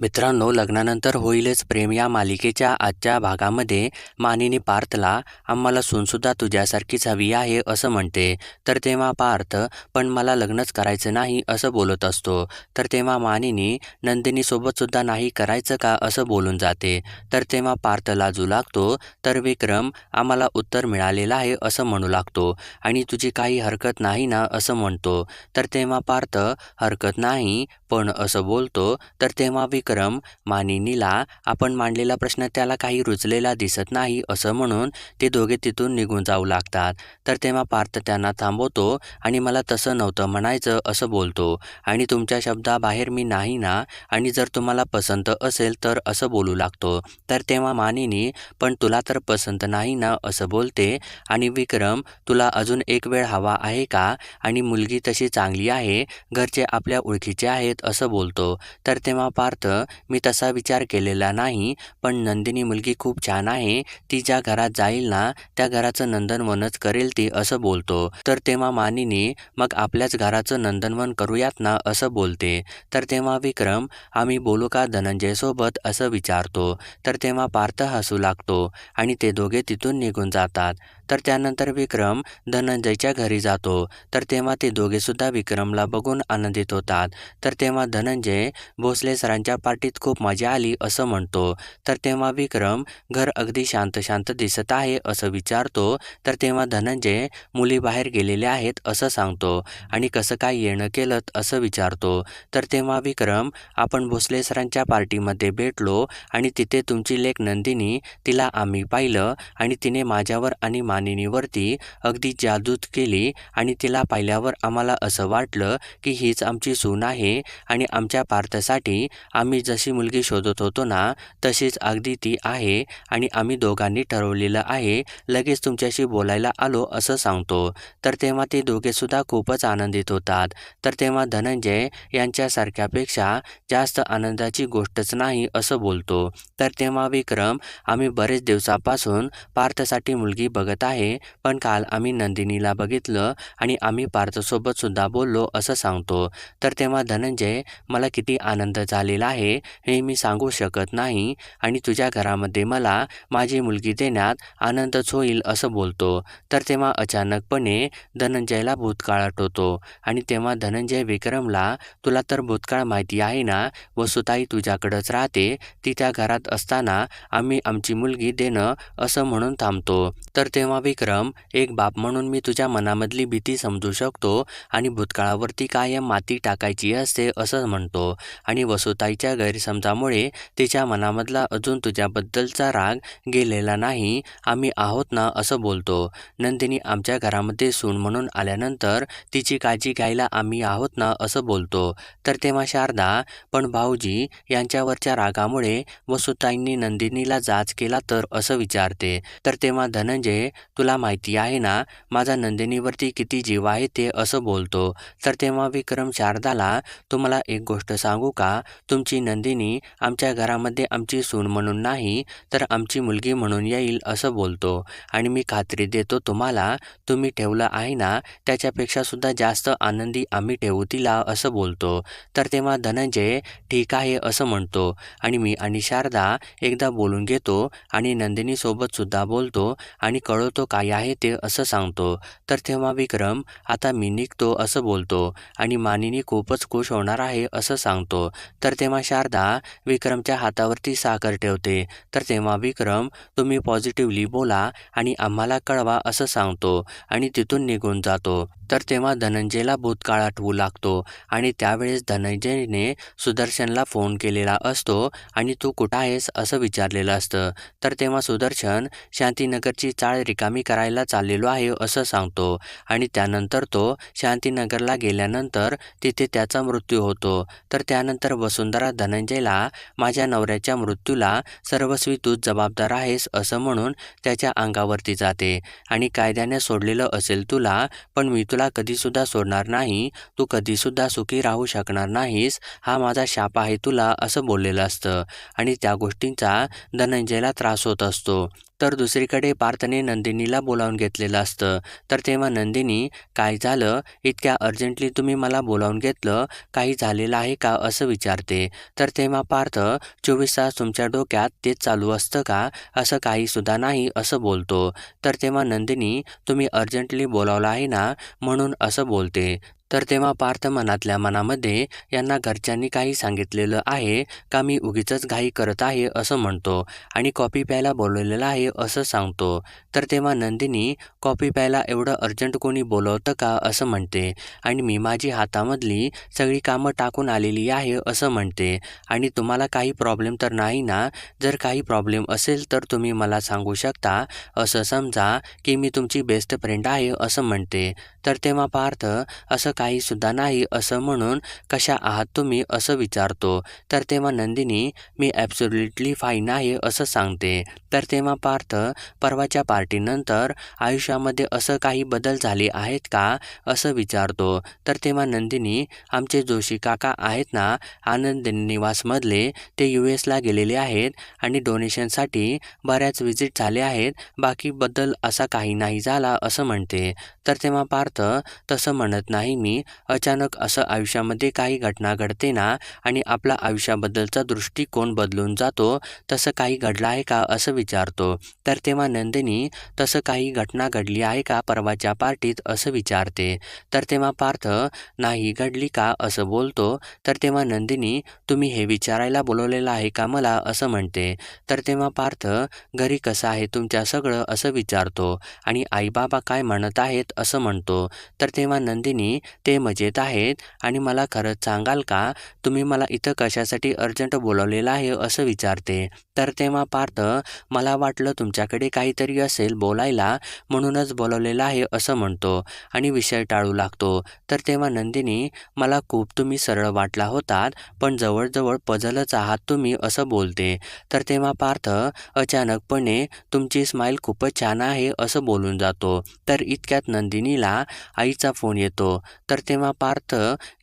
मित्रांनो लग्नानंतर होईलच प्रेम या मालिकेच्या आजच्या भागामध्ये. मानिनी पार्थला आम्हाला सूनसुद्धा तुझ्यासारखीच हवी आहे असं म्हणते. तर तेव्हा पार्थ पण मला लग्नच करायचं नाही असं बोलत असतो. तर तेव्हा मानिनी नंदिनीसोबतसुद्धा नाही करायचं का असं बोलून जाते. तर तेव्हा पार्थ लाजू लागतो. तर विक्रम आम्हाला उत्तर मिळालेलं आहे असं म्हणू लागतो. आणि तुझी काही हरकत नाही ना असं म्हणतो. तर तेव्हा पार्थ हरकत नाही पण असं बोलतो तर तेव्हा विक्रम मानिनीला आपण मांडलेला प्रश्न त्याला काही रुचलेला दिसत नाही असं म्हणून ते दोघे तिथून निघून जाऊ लागतात. तर तेव्हा पार्थ त्यांना थांबवतो आणि मला तसं नव्हतं म्हणायचं असं बोलतो. आणि तुमच्या शब्दाबाहेर मी नाही ना आणि जर तुम्हाला पसंत असेल तर असं बोलू लागतो. तर तेव्हा मानिनी पण तुला तर पसंत नाही ना असं बोलते. आणि विक्रम तुला अजून एक वेळ हवा आहे का? आणि मुलगी तशी चांगली आहे घरचे आपल्या ओळखीचे आहेत असं बोलतो तर तेव्हा पार्थ मी तसा विचार केलेला नाही पण नंदिनी मुलगी खूप छान आहे ती ज्या घरात जाईल ना त्या घराचं नंदनवनच करेल ती असं बोलतो. तर तेव्हा मानिनी मग आपल्याच घराचं नंदनवन करूयात ना असं बोलते. तर तेव्हा विक्रम आम्ही बोलू का धनंजयसोबत? असं विचारतो. तर तेव्हा पार्थ हसू लागतो आणि ते दोघे तिथून निघून जातात. तर त्यानंतर विक्रम धनंजयच्या घरी जातो. तर तेव्हा ते दोघेसुद्धा विक्रमला बघून आनंदित होतात. तर तेव्हा धनंजय भोसले सरांच्या पार्टीत खूप मजा आली असं म्हणतो. तर तेव्हा विक्रम घर अगदी शांत शांत दिसत आहे असं विचारतो. तर तेव्हा धनंजय मुली बाहेर गेलेल्या आहेत असं सांगतो. आणि कसं काय येणं केलं असं विचारतो. तर तेव्हा विक्रम आपण भोसले सरांच्या पार्टीमध्ये भेटलो आणि तिथे तुमची लेख नंदिनी तिला आम्ही पाहिलं आणि तिने माझ्यावर आणि मानिनीवरती अगदी जादूत केली आणि तिला पाहिल्यावर आम्हाला असं वाटलं की हीच आमची सून आहे आणि आमच्या पार्थसाठी आम्ही जशी मुलगी शोधत होतो ना तशीच अगदी ती आहे आणि आम्ही दोघांनी ठरवलेलं आहे लगेच तुमच्याशी बोलायला आलो असं सांगतो. तर तेव्हा ते दोघेसुद्धा खूपच आनंदित होतात. तर तेव्हा धनंजय यांच्यासारख्यापेक्षा जास्त आनंदाची गोष्टच नाही असं बोलतो. तर तेव्हा विक्रम आम्ही बरेच दिवसापासून पार्थसाठी मुलगी बघत आहे पण काल आम्ही नंदिनीला बघितलं आणि आम्ही पार्थसोबतसुद्धा बोललो असं सांगतो. तर तेव्हा धनंजय मला किती आनंद झालेला आहे हे मी सांगू शकत नाही आणि तुझ्या घरामध्ये मला माझी मुलगी देण्यात आनंदच होईल असं बोलतो. तर तेव्हा अचानकपणे धनंजयला भूतकाळ आठवतो आणि तेव्हा धनंजय विक्रमला तुला तर भूतकाळ माहिती आहे ना वसुताई तुझ्याकडंच राहते ती त्या घरात असताना आम्ही आमची मुलगी देणं असं म्हणून थांबतो. तर तेव्हा विक्रम एक बाप म्हणून मी तुझ्या मनामधली भीती समजू शकतो आणि भूतकाळावरती कायम माती टाकायची असते असं म्हणतो. आणि वसुताईच्या गैरसमजामुळे तिच्या मनामधला अजून तुझ्याबद्दलचा राग गेलेला नाही आम्ही आहोत ना असं बोलतो. नंदिनी आमच्या घरामध्ये सून म्हणून आल्यानंतर तिची काळजी घ्यायला आम्ही आहोत ना असं बोलतो. तर तेव्हा शारदा पण भाऊजी यांच्यावरच्या रागामुळे वसुताईंनी नंदिनीला जाच केला तर असं विचारते. तर तेव्हा धनंजय तुला माहिती आहे ना माझा नंदिनीवरती किती जीव आहे ते असं बोलतो. तर तेव्हा विक्रम शारदाला तुम्हाला एक गोष्ट सांगू का? तुमची नंदिनी आमच्या घरामध्ये आमची सून म्हणून नाही तर आमची मुलगी म्हणून येईल असं बोलतो. आणि मी खात्री देतो तुम्हाला तुम्ही ठेवलं आहे ना त्याच्यापेक्षा सुद्धा जास्त आनंदी आम्ही ठेवू तिला असं बोलतो. तर तेव्हा धनंजय ठीक आहे असं म्हणतो. आणि मी आणि शारदा एकदा बोलून घेतो आणि नंदिनीसोबतसुद्धा बोलतो आणि कळवतो तो काय आहे ते असं सांगतो. तर तेव्हा विक्रम आता मी निघतो असं बोलतो. आणि मानिनी खूपच खुश होणार आहे असं सांगतो. तर तेव्हा शारदा विक्रमच्या हातावरती साखर ठेवते. तर तेव्हा विक्रम तुम्ही पॉझिटिव्हली बोला आणि आम्हाला कळवा असं सांगतो. आणि तिथून निघून जातो. तर तेव्हा धनंजयला भूतकाळ आठवू लागतो. आणि त्यावेळेस धनंजयने सुदर्शनला फोन केलेला असतो. आणि तू कुठं आहेस? असं विचारलेलं असतं. तर तेव्हा सुदर्शन शांतीनगरची चाळ रिका रिकामी करायला चाललेलो आहे असं सांगतो. आणि त्यानंतर तो शांतीनगरला गेल्यानंतर तिथे त्याचा मृत्यू होतो. तर त्यानंतर वसुंधरा धनंजयला माझ्या नवऱ्याच्या मृत्यूला सर्वस्वी तूच जबाबदार आहेस असं म्हणून त्याच्या अंगावरती जाते. आणि कायद्याने सोडलेलं असेल तुला पण मी तुला कधीसुद्धा सोडणार नाही. तू कधीसुद्धा सुखी राहू शकणार नाहीस. हा माझा शाप आहे तुला असं बोललेलं असतं. आणि त्या गोष्टींचा धनंजयला त्रास होत असतो. तर दुसरीकडे पार्थने नंदिनीला बोलावून घेतलेलं असतं. तर तेव्हा नंदिनी काय झालं? इतक्या अर्जंटली तुम्ही मला बोलावून घेतलं? काही झालेलं आहे का? असं विचारते. तर तेव्हा पार्थ चोवीस तास तुमच्या डोक्यात तेच चालू असतं का? असं काहीसुद्धा नाही असं बोलतो. तर तेव्हा नंदिनी तुम्ही अर्जंटली बोलावलं आहे ना? म्हणून असं बोलते. तर तेव्हा पार्थ मनातल्या मनामध्ये यांना घरच्यांनी काही सांगितलेलं आहे का मी उगीच घाई करत आहे असं म्हणतो आणि कॉफी प्यायला बोलवलेलं आहे असं सांगतो. तर तेव्हा नंदिनी कॉफी प्यायला एवढं अर्जंट कोणी बोलवतं का? असं म्हणते आणि मी माझी हातामधली सगळी कामं टाकून आलेली आहे असं म्हणते. आणि तुम्हाला काही प्रॉब्लेम तर नाही ना? जर काही प्रॉब्लेम असेल तर तुम्ही मला सांगू शकता? असं समजा की मी तुमची बेस्ट फ्रेंड आहे असं म्हणते. तर तेव्हा पार्थ असं काहीसुद्धा नाही असं म्हणून कशा आहात तुम्ही असं विचारतो. तर तेव्हा नंदिनी मी ॲब्सोल्युटली फाईन आहे असं सांगते. तर तेव्हा पार्थ परवाच्या पार्टीनंतर आयुष्यामध्ये असं काही बदल झाले आहेत का असं विचारतो. तर तेव्हा नंदिनी आमचे जोशी काका आहेत ना आनंद निवासमधले ते यू एसला गेलेले आहेत आणि डोनेशनसाठी बऱ्याच व्हिजिट झाले आहेत बाकी बदल असा काही नाही झाला असं म्हणते. तर तेव्हा पार्थ तसं म्हणत नाही मी. अचानक असं आयुष्यामध्ये काही घटना घडते ना आणि आपला आयुष्याबद्दलचा दृष्टिकोन बदलून जातो तसं काही घडलं आहे का असं विचारतो. तर तेव्हा नंदिनी तसं काही घटना घडली आहे का परवाच्या पार्टीत? असं विचारते. तर तेव्हा पार्थ नाही घडली का? असं बोलतो. तर तेव्हा नंदिनी तुम्ही हे विचारायला बोलवलेलं आहे का मला? असं म्हणते. तर तेव्हा पार्थ घरी कसं आहे तुमच्या सगळं? असं विचारतो. आणि आईबाबा काय म्हणत आहेत असं म्हणतो. तर तेव्हा नंदिनी ते मजेत आहेत. आणि मला खरंच सांगाल का तुम्ही मला इथं कशासाठी अर्जंट बोलवलेलं आहे असं विचारते. तर तेव्हा पार्थ मला वाटलं तुमच्याकडे काहीतरी असेल बोलायला म्हणूनच बोलवलेलं आहे असं म्हणतो आणि विषय टाळू लागतो. तर तेव्हा नंदिनी मला खूप तुम्ही सरळ वाटला होतात पण जवळजवळ पजलच आहात तुम्ही असं बोलते. तर तेव्हा पार्थ अचानकपणे तुमची स्माईल खूपच छान आहे असं बोलून जातो. तर इतक्यात नंदिनीला आईचा फोन येतो. तर तेव्हा पार्थ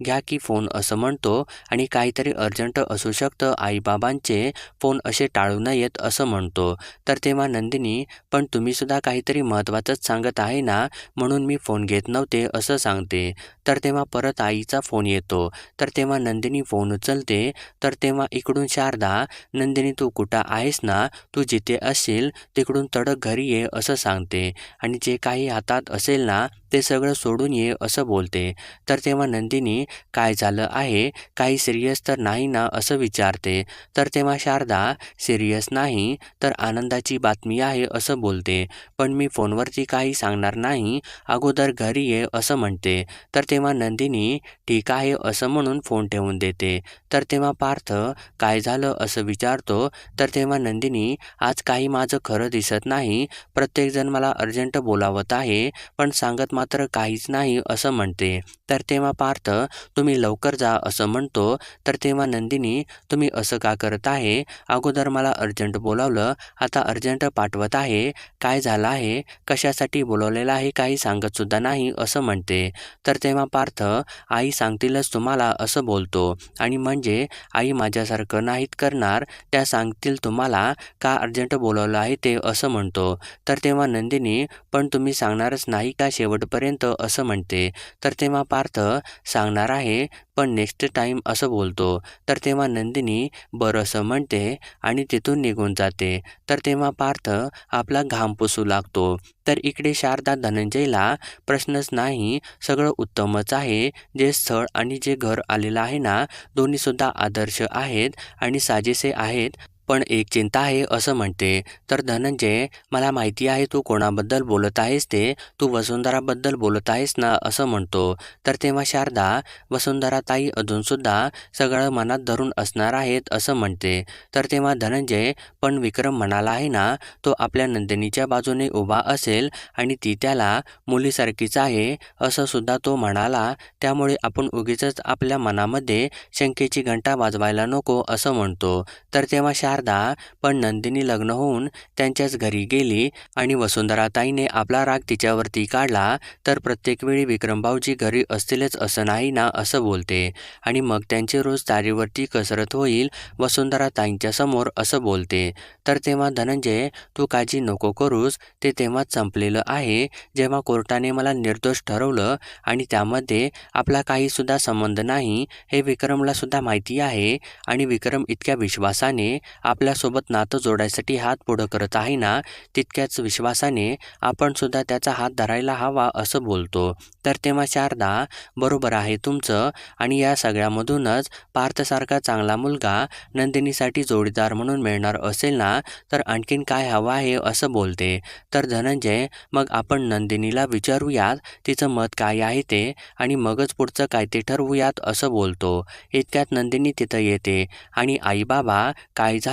घ्या की फोन असं म्हणतो आणि काहीतरी अर्जंट असू शकतं. आईबाबांचे फोन असे टाळू नयेत असं म्हणतो. तर तेव्हा नंदिनी पण तुम्हीसुद्धा काहीतरी महत्त्वाचंच सांगत आहे ना म्हणून मी फोन घेत नव्हते असं सांगते. तर तेव्हा परत आईचा फोन येतो. तर तेव्हा नंदिनी फोन उचलते. तर तेव्हा इकडून शारदा नंदिनी तू कुठं आहेस ना? तू जिथे असशील तिकडून तडक घरी ये असं सांगते. आणि जे काही हातात असेल ना ते सगळं सोडून ये असं बोलते. तर तेव्हा नंदिनी काय झालं आहे? काही सिरियस तर नाही ना? असं विचारते. तर तेव्हा शारदा सिरियस नाही तर आनंदाची बातमी आहे असं बोलते. पण मी फोनवरती काही सांगणार नाही अगोदर घरी ये असं म्हणते. तर तेव्हा नंदिनी ठीक आहे असं म्हणून फोन ठेवून देते. तर तेव्हा पार्थ काय झालं? असं विचारतो. तर तेव्हा नंदिनी आज काही माझं खरं दिसत नाही. प्रत्येकजण मला अर्जंट बोलावत आहे पण सांगत मात्र काहीच नाही असं म्हणते. तर तेव्हा पार्थ तुम्ही लवकर जा असं म्हणतो. तर तेव्हा नंदिनी तुम्ही असं का करत आहे? अगोदर मला अर्जंट बोलावलं. आता अर्जंट पाठवत आहे. काय झालं आहे? कशासाठी बोलवलेलं आहे? काही सांगतसुद्धा नाही असं म्हणते. तर तेव्हा पार्थ आई सांगतीलच तुम्हाला असं बोलतो. आणि म्हणजे आई माझ्यासारखं नाहीत करणार. त्या सांगतील तुम्हाला का अर्जंट बोलावलं आहे ते असं म्हणतो. तर तेव्हा नंदिनी पण तुम्ही सांगणारच नाही का शेवटपर्यंत? असं म्हणते तर तेव्हा पार्थ सांगणार आहे पण नेक्स्ट टाईम असं बोलतो. तर तेव्हा नंदिनी बरं असं म्हणते आणि तिथून निघून जाते. तर तेव्हा पार्थ आपला घाम पुसू लागतो. तर इकडे शारदा धनंजयला प्रश्नच नाही सगळं उत्तमच आहे. जे स्थळ आणि जे घर आलेलं आहे ना दोन्हीसुद्धा आदर्श आहेत आणि साजेसे आहेत. पण एक चिंता आहे असं म्हणते. तर धनंजय मला माहिती आहे तू कोणाबद्दल बोलत आहेस ते? तू वसुंधराबद्दल बोलत आहेस ना? असं म्हणतो. तर तेव्हा शारदा वसुंधराताई अजूनसुद्धा सगळं मनात धरून असणार आहेत असं म्हणते. तर तेव्हा धनंजय पण विक्रम म्हणाला आहे ना तो आपल्या नंदिनीच्या बाजूने उभा असेल आणि ती त्याला मुलीसारखीच आहे असं सुद्धा तो म्हणाला. त्यामुळे आपण उगीच आपल्या मनामध्ये शंकेची घंटा वाजवायला नको असं म्हणतो. तर तेव्हा शार शारदा पण नंदिनी लग्न होऊन त्यांच्याच घरी गेली आणि वसुंधराताईने आपला राग तिच्यावरती काढला तर प्रत्येक वेळी विक्रमभाऊजी घरी असतीलच असं नाही ना असं बोलते. आणि मग त्यांची रोज तारीवरती कसरत होईल वसुंधराताईंच्या समोर असं बोलते. तर तेव्हा धनंजय तू काळजी नको करूस ते तेव्हाच संपलेलं आहे. जेव्हा कोर्टाने मला निर्दोष ठरवलं आणि त्यामध्ये आपला काहीसुद्धा संबंध नाही हे विक्रमला सुद्धा माहिती आहे आणि विक्रम इतक्या विश्वासाने आपल्यासोबत नातं जोडायसाठी हात पुढं करत आहे ना तितक्याच विश्वासाने आपण सुद्धा त्याचा हात धरायला हवा असं बोलतो. तर तेव्हा शारदा बरोबर आहे तुमचं. आणि या सगळ्यामधूनच पार्थसारखा चांगला मुलगा नंदिनीसाठी जोडीदार म्हणून मिळणार असेल ना तर आणखीन काय हवं आहे असं बोलते. तर धनंजय मग आपण नंदिनीला विचारूयात तिचं मत काय आहे ते? आणि मगच पुढचं काय ते ठरवूयात असं बोलतो. इतक्यात नंदिनी तिथं येते. आणि आई बाबा काय झालं?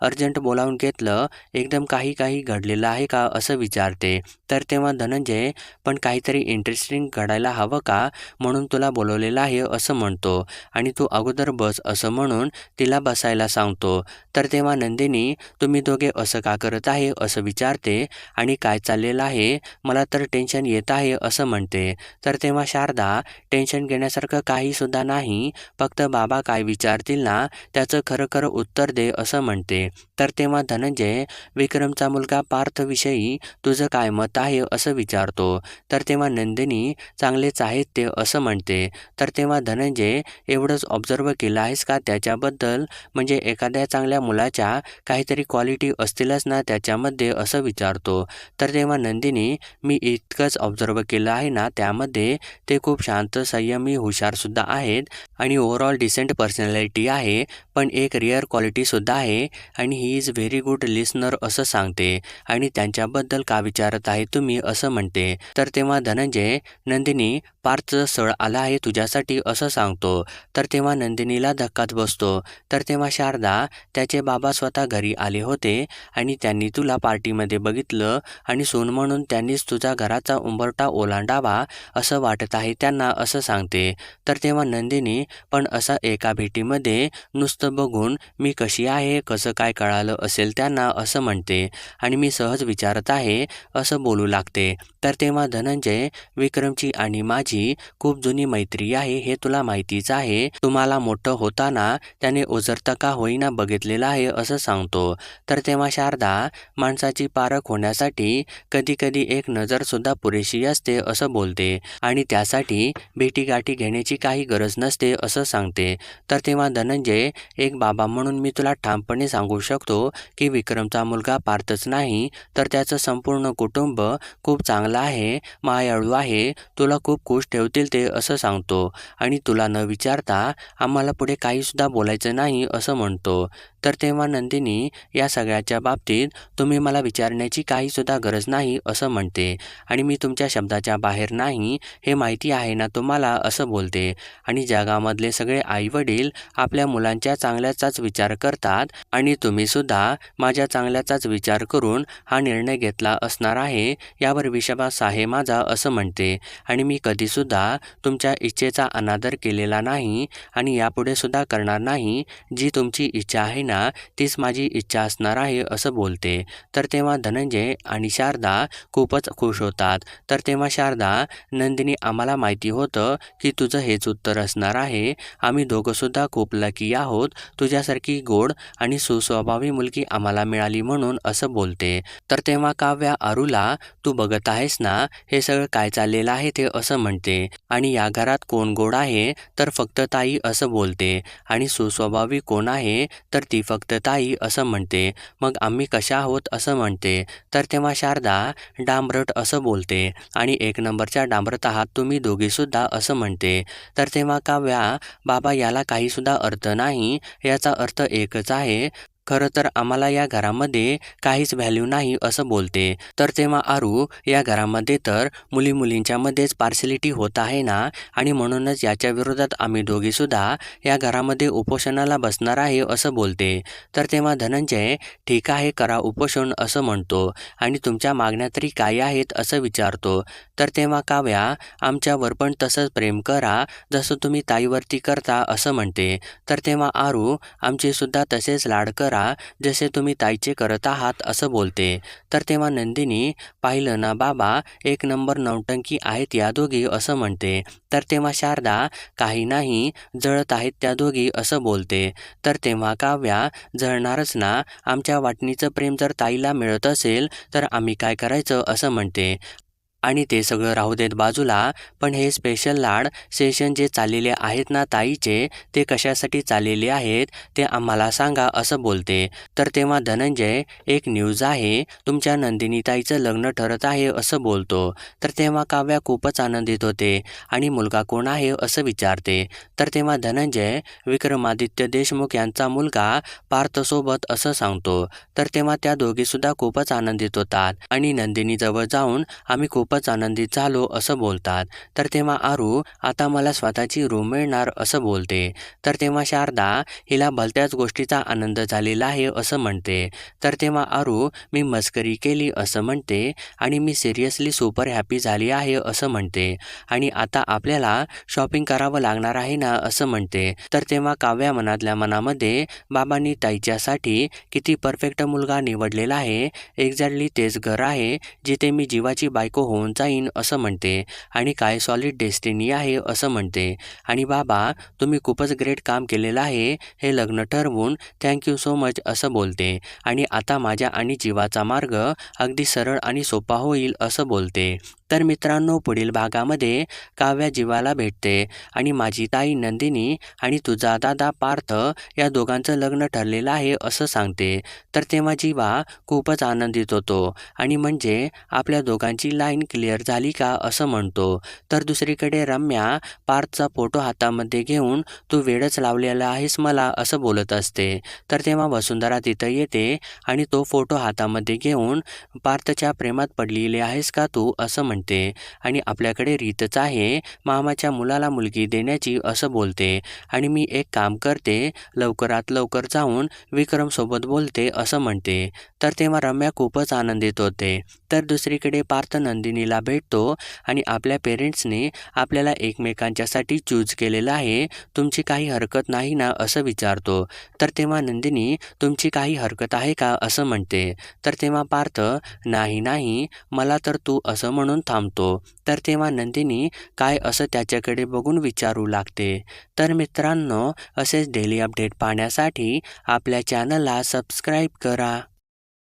अर्जंट बोलावून घेतलं एकदम काही काही घडलेलं आहे का? असं विचारते. तर तेव्हा धनंजय पण काहीतरी इंटरेस्टिंग घडायला हवं का? म्हणून तुला बोलवलेलं आहे असं म्हणतो. आणि तू अगोदर बस असं म्हणून तिला बसायला सांगतो. तर तेव्हा नंदिनी तुम्ही दोघे असं का करत आहे? असं विचारते. आणि काय चाललेलं आहे? मला तर टेन्शन येत आहे असं म्हणते. तर तेव्हा शारदा टेन्शन घेण्यासारखं काहीसुद्धा नाही. फक्त बाबा काय विचारतील ना त्याचं खरं खरं उत्तर दे असं म्हणते तर तेव्हा धनंजय विक्रमचा मुलगा पार्थविषयी तुझं काय मत आहे असं विचारतो. तर तेव्हा नंदिनी चांगलेच आहेत ते असं म्हणते. तर तेव्हा धनंजय एवढंच ऑब्झर्व केलं आहेस का त्याच्याबद्दल? म्हणजे एखाद्या चांगल्या मुलाच्या काहीतरी क्वालिटी असतीलच ना त्याच्यामध्ये असं विचारतो. तर तेव्हा नंदिनी मी इतकंच ऑब्झर्व केलं आहे ना त्यामध्ये ते खूप शांत संयमी हुशारसुद्धा आहेत आणि ओव्हरऑल डिसेंट पर्सनॅलिटी आहे पण एक रिअर क्वालिटीसुद्धा आहे आणि he is very good listener असं सांगते आणि त्यांच्याबद्दल का विचारत आहे तुम्ही असं म्हणते. तर तेव्हा धनंजय नंदिनी पार्थचं सळ आला आहे तुझ्यासाठी असं सांगतो. तर तेव्हा नंदिनीला धक्काच बसतो. तर तेव्हा शारदा त्याचे बाबा स्वतः घरी आले होते आणि त्यांनी तुला पार्टीमध्ये बघितलं आणि सून म्हणून त्यांनीच तुझा घराचा उंबरटा ओलांडावा असं वाटत आहे त्यांना असं सांगते. तर तेव्हा नंदिनी पण असं एका भेटीमध्ये नुसतं बघून मी कशी आहे कसं काय कळालं असेल त्यांना असं म्हणते आणि मी सहज विचारत आहे असं बोलू लागते. तर तेव्हा धनंजय विक्रमची आणि माझी खूप जुनी मैत्री आहे हे तुला माहितीच आहे. तुम्हाला मोठं होताना त्याने ओझरता का होईना बघितलेलं आहे असं सांगतो. तर तेव्हा शारदा माणसाची पारख होण्यासाठी कधी कधी एक नजर सुद्धा पुरेशी असते असं बोलते. आणि त्यासाठी भेटीगाठी घेण्याची काही गरज नसते असं सांगते. तर तेव्हा धनंजय एक बाबा म्हणून मी तुला ठामपणे सांगू शकतो की विक्रमचा मुलगा पार्थच नाही तर त्याचं संपूर्ण कुटुंब खूप चांगलं आहे मायाळू आहे तुला खूप खुश ठेवतील ते असं सांगतो. आणि तुला न विचारता आम्हाला पुढे काहीसुद्धा बोलायचं नाही असं म्हणतो. तर तेव्हा नंदिनी या सगळ्याच्या बाबतीत तुम्ही मला विचारण्याची काहीसुद्धा गरज नाही असं म्हणते. आणि मी तुमच्या शब्दाच्या बाहेर नाही हे माहिती आहे ना तुम्हाला असं बोलते. आणि जगामधले सगळे आईवडील आपल्या मुलांच्या चांगल्याचाच विचार करतात आणि तुम्हीसुद्धा माझ्या चांगल्याचाच विचार करून हा निर्णय घेतला असणार आहे यावर विश्वास आहे माझा असं म्हणते. आणि मी कधीसुद्धा तुमच्या इच्छेचा अनादर केलेला नाही आणि यापुढे सुद्धा करणार नाही जी तुमची इच्छा आहे ना तीच माझी इच्छा असणार आहे असं बोलते. तर तेव्हा धनंजय आणि शारदा खूपच खुश होतात. तर तेव्हा शारदा नंदिनी आम्हाला माहिती होतं की तुझं हेच उत्तर असणार आहे. आम्ही दोघंसुद्धा खूप लकी आहोत. तुझ्यासारखी गोड आणि सुस्वभावी मुलगी आम्हाला मिळाली म्हणून असं बोलते. तर तेव्हा काव्या आरूला तू बघत आहेस ना हे सगळं काय चाललेलं आहे ते असं म्हणते. आणि या घरात कोण गोड आहे? तर फक्त ताई असं बोलते. आणि सुस्वभावी कोण आहे? तर ती फक्त ताई असं म्हणते मग आम्ही कशा आहोत असं म्हणते. तर तेव्हा शारदा डांबरट असं बोलते आणि एक नंबरच्या डांबरत आहात तुम्ही दोघीसुद्धा असं म्हणते. तर तेव्हा काव्या बाबा याला काहीसुद्धा अर्थ नाही याचा अर्थ एकच आहे. खरं तर आम्हाला या घरामध्ये काहीच व्हॅल्यू नाही असं बोलते. तर तेव्हा आरू या घरामध्ये तर मुली मुलींच्यामध्येच पार्सलिटी होत आहे ना? आणि म्हणूनच याच्या विरोधात आम्ही दोघीसुद्धा या घरामध्ये उपोषणाला बसणार आहे असं बोलते. तर तेव्हा धनंजय ठीक आहे करा उपोषण असं म्हणतो. आणि तुमच्या मागण्या तरी काय आहेत असं विचारतो. तर तेव्हा काव्या आमच्यावर पण तसंच प्रेम करा जसं तुम्ही ताईवरती करता असं म्हणते. तर तेव्हा आरू आमचे सुद्धा तसेच लाड करा करा जसे तुम्ही ताईचे करत आहात असं बोलते. तर तेव्हा नंदिनी पाहिलं ना बाबा एक नंबर नौटंकी आहेत या दोघी असं म्हणते. तर तेव्हा शारदा काही नाही जळत आहेत त्या दोघी असं बोलते. तर तेव्हा काव्या जळणारच ना आमच्या वाटणीचं प्रेम जर ताईला मिळत असेल तर आम्ही काय करायचं असं म्हणते. आणि ते सगळं राहू देत बाजूला. पण हे स्पेशल लाड सेशन जे चाललेले आहेत ना ताईचे ते कशासाठी चाललेले आहेत ते आम्हाला सांगा असं बोलते. तर तेव्हा धनंजय एक न्यूज आहे तुमच्या नंदिनी ताईचं लग्न ठरत आहे असं बोलतो. तर तेव्हा काव्या खूपच आनंदित होते आणि मुलगा कोण आहे असं विचारते. तर तेव्हा धनंजय विक्रमादित्य देशमुख यांचा मुलगा पार्थसोबत असं सांगतो. तर तेव्हा त्या दोघीसुद्धा खूपच आनंदित होतात आणि नंदिनीजवळ जाऊन आम्ही खूप खूपच आनंदित झालो असं बोलतात. तर तेव्हा आरू आता मला स्वतःची रूम मिळणार असं बोलते. तर तेव्हा शारदा हिला भलत्याच गोष्टीचा आनंद झालेला आहे असं म्हणते. तर तेव्हा आरू मी मस्करी केली असं म्हणते आणि मी सिरियसली सुपर हॅपी झाली आहे असं म्हणते. आणि आता आपल्याला शॉपिंग करावं लागणार आहे ना असं म्हणते. तर तेव्हा काव्या मनातल्या मनामध्ये बाबांनी ताईच्यासाठी किती परफेक्ट मुलगा निवडलेला आहे. एक्झॅक्टली तेच घर आहे जिथे मी जीवाची बायको होऊन जाईन असं म्हणते आणि काय सॉलिड डेस्टिनी आहे असं म्हणते. आणि बाबा तुम्ही खूपच ग्रेट काम केलेलं आहे हे लग्न ठरवून थँक्यू सो मच असं बोलते. आणि आता माझ्या आणि जीवाचा मार्ग अगदी सरळ आणि सोपा होईल असं बोलते. तर मित्रांनो पुढील भागामध्ये काव्या जीवाला भेटते. आणि माझी ताई नंदिनी आणि तुझा दादा पार्थ या दोघांचं लग्न ठरलेलं आहे असं सांगते. तर तेव्हा जीवा खूपच आनंदित होतो. आणि म्हणजे आपल्या दोघांची लाईन क्लिअर झाली का असं म्हणतो. तर दुसरीकडे रम्या पार्थचा फोटो हातामध्ये घेऊन तू वेळच लावलेला आहेस मला असं बोलत असते. तर तेव्हा वसुंधरा तिथं येते आणि तो फोटो हातामध्ये घेऊन पार्थच्या प्रेमात पडलेले आहेस का तू? असं म्हणते आणि आपल्याकडे रीतच आहे मामाच्या मुलाला मुलगी देण्याची असं बोलते आणि मी एक काम करते लवकरात लवकर जाऊन विक्रमसोबत बोलते असं म्हणते. तर तेव्हा रम्या खूपच आनंदित होते. तर दुसरीकडे पार्थ नंदिनीला भेटतो आणि आपल्या पेरेंट्सने आपल्याला एकमेकांच्यासाठी चूज केलेलं आहे तुमची काही हरकत नाही ना असं विचारतो. तर तेव्हा नंदिनी तुमची काही हरकत आहे का असं म्हणते. तर तेव्हा पार्थ नाही नाही मला तर तू असं म्हणून थांबतो. तर तेव्हा नंदिनी काय असं त्याच्याकडे बघून विचारू लागते. तर मित्रांनो असेच डेली अपडेट पाहण्यासाठी आपल्या चॅनलला सबस्क्राईब करा.